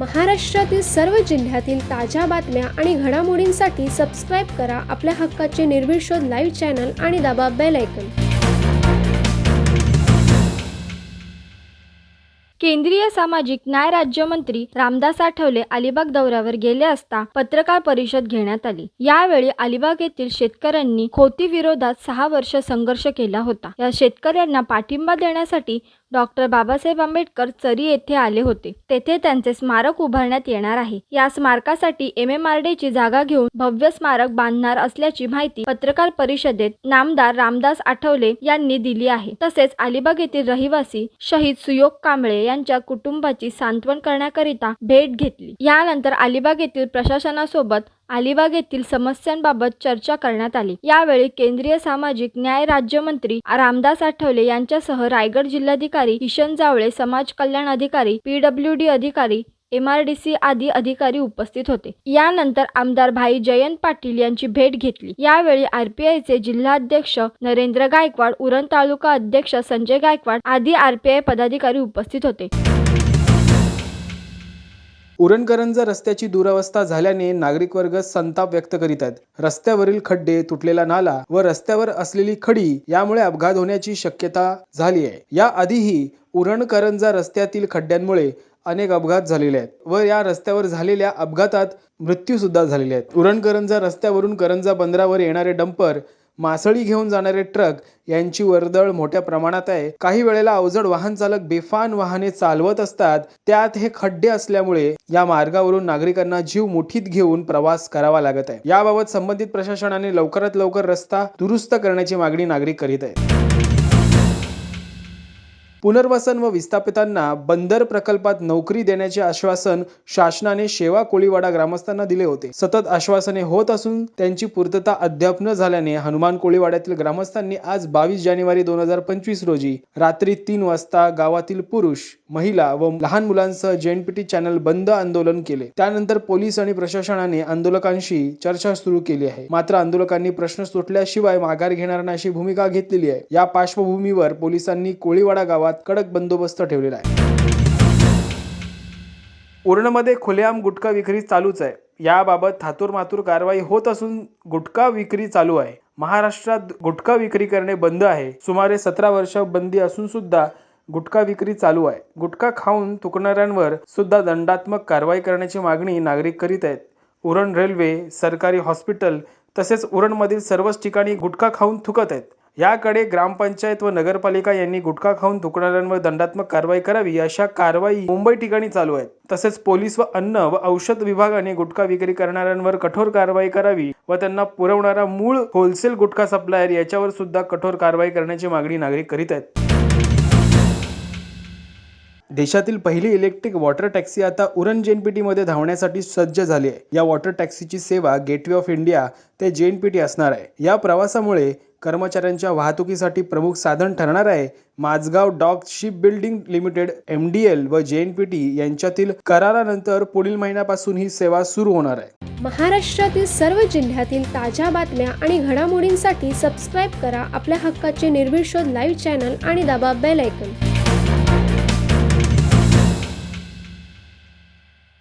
महाराष्ट्रातील सर्व जिल्ह्यातील ताज्या बातम्या आणि घडामोडींसाठी सबस्क्राईब करा आपल्या हक्काचे निर्भीड शोध लाईव्ह चॅनल आणि दाबा बेल ऐकन केंद्रीय सामाजिक न्याय राज्यमंत्री रामदास आठवले अलिबाग दौऱ्यावर गेले असता पत्रकार परिषद घेण्यात आली. यावेळी अलिबाग येथील शेतकऱ्यांनी खोती विरोधात सहा वर्ष संघर्ष केला होता. या शेतकऱ्यांना पाठिंबा देण्यासाठी डॉक्टर बाबासाहेब आंबेडकर चरी येथे आले होते. तेथे त्यांचे स्मारक उभारण्यात येणार आहे. या स्मारकासाठी एम एम आर ची जागा घेऊन भव्य स्मारक बांधणार असल्याची माहिती पत्रकार परिषदेत नामदार रामदास आठवले यांनी दिली आहे. तसेच अलिबाग येथील रहिवासी शहीद सुयोग कांबळे यांच्या कुटुंबाची सांत्वन करण्याकरिता भेट घेतली. यानंतर अलिबाग येथील प्रशासनासोबत अलिबाग येथील समस्यांबाबत चर्चा करण्यात आली. यावेळी केंद्रीय सामाजिक न्याय राज्यमंत्री रामदास आठवले यांच्यासह रायगड जिल्हाधिकारी किशन जावळे समाज कल्याण अधिकारी पीडब्ल्यू डी अधिकारी एमआरडीसी आदी अधिकारी उपस्थित होते. यानंतर आमदार भाई जयंत पाटील यांची भेट घेतली. यावेळी आरपीआयचे जिल्हाध्यक्ष नरेंद्र गायकवाड उरण तालुका अध्यक्ष संजय गायकवाड आदी आरपीआय पदाधिकारी उपस्थित होते. उरणकरंजा रस्त्याची दुरवस्था झाल्याने नागरिक वर्ग संताप व्यक्त करीत आहेत. रस्त्यावरील खड्डे तुटलेला नाला व रस्त्यावर असलेली खडी यामुळे अपघात होण्याची शक्यता झाली आहे. या आधीही उरणकरंजा रस्त्यातील खड्ड्यांमुळे अनेक अपघात झालेले आहेत व या रस्त्यावर झालेल्या अपघातात मृत्यू सुद्धा झालेले आहेत. उरणकरंजा रस्त्यावरून करंजा बंदरावर येणारे डंपर मासळी घेऊन जाणारे ट्रक यांची वर्दळ मोठ्या प्रमाणात आहे. काही वेळेला अवजड वाहन चालक बेफान वाहने चालवत असतात. त्यात हे खड्डे असल्यामुळे या मार्गावरून नागरिकांना जीव मुठीत घेऊन प्रवास करावा लागत आहे. याबाबत संबंधित प्रशासनाने लवकरात लवकर रस्ता दुरुस्त करण्याची मागणी नागरिक करीत आहेत. पुनर्वसन व विस्थापितांना बंदर प्रकल्पात नोकरी देण्याचे आश्वासन शासनाने शेवा कोळीवाडा ग्रामस्थांना दिले होते. सतत आश्वासने होत असून त्यांची पूर्तता अद्याप न झाल्याने हनुमान कोळीवाड्यातील ग्रामस्थांनी आज बावीस जानेवारी दोन हजार पंचवीस रोजी रात्री तीन वाजता गावातील पुरुष महिला व लहान मुलांसह जेएनपीटी चॅनल बंद आंदोलन केले. त्यानंतर पोलीस आणि प्रशासनाने आंदोलकांशी चर्चा सुरू केली आहे. मात्र आंदोलकांनी प्रश्न सुटल्याशिवाय माघार घेणार नाही अशी भूमिका घेतलेली आहे. या पार्श्वभूमीवर पोलिसांनी कोळीवाडा गावात कडक बंदोबस्त ठेवलेला आहे. उरणमध्ये खुलेआम गुटखा विक्री चालूच आहे. याबाबत थातूर मातूर कारवाई होत असून गुटखा विक्री चालू आहे. महाराष्ट्रात गुटखा विक्री करणे बंद आहे. सुमारे सतरा वर्ष बंदी असून सुद्धा गुटखा विक्री चालू आहे. गुटखा खाऊन थुकणाऱ्यांवर सुद्धा दंडात्मक कारवाई करण्याची मागणी नागरिक करीत आहेत. उरण रेल्वे सरकारी हॉस्पिटल तसेच उरणमधील सर्वच ठिकाणी गुटखा खाऊन थुकत आहेत. याकडे ग्रामपंचायत व नगरपालिका यांनी गुटखा खाऊन थुकणाऱ्यांवर दंडात्मक कारवाई करावी अशा कारवाई मुंबई ठिकाणी चालू आहेत. तसेच पोलीस व अन्न व औषध विभागाने गुटखा विक्री करणाऱ्यांवर कठोर कारवाई करावी व त्यांना पुरवणारा मूळ होलसेल गुटखा सप्लायर याच्यावर सुद्धा कठोर कारवाई करण्याची मागणी नागरिक करीत आहेत. देशातील पहिली इलेक्ट्रिक वॉटर टॅक्सी आता उरण जेएनपीटीमध्ये धावण्यासाठी सज्ज झाली आहे. या वॉटर टॅक्सीची सेवा गेटवे ऑफ इंडिया ते जेएनपीटी असणार आहे. या प्रवासामुळे कर्मचाऱ्यांच्या वाहतुकीसाठी प्रमुख साधन ठरणार आहे. Mazagon dock shipbuilding limited M D L व जे एन पी टी यांच्यातील करारानंतर पुढील महिन्यापासून ही सेवा सुरू होणार आहे. महाराष्ट्रातील सर्व जिल्ह्यातील ताज्या बातम्या आणि घडामोडींसाठी सबस्क्राईब करा आपल्या हक्काचे निर्भीड शोध लाईव्ह चॅनल आणि दाबा बेल ऐकन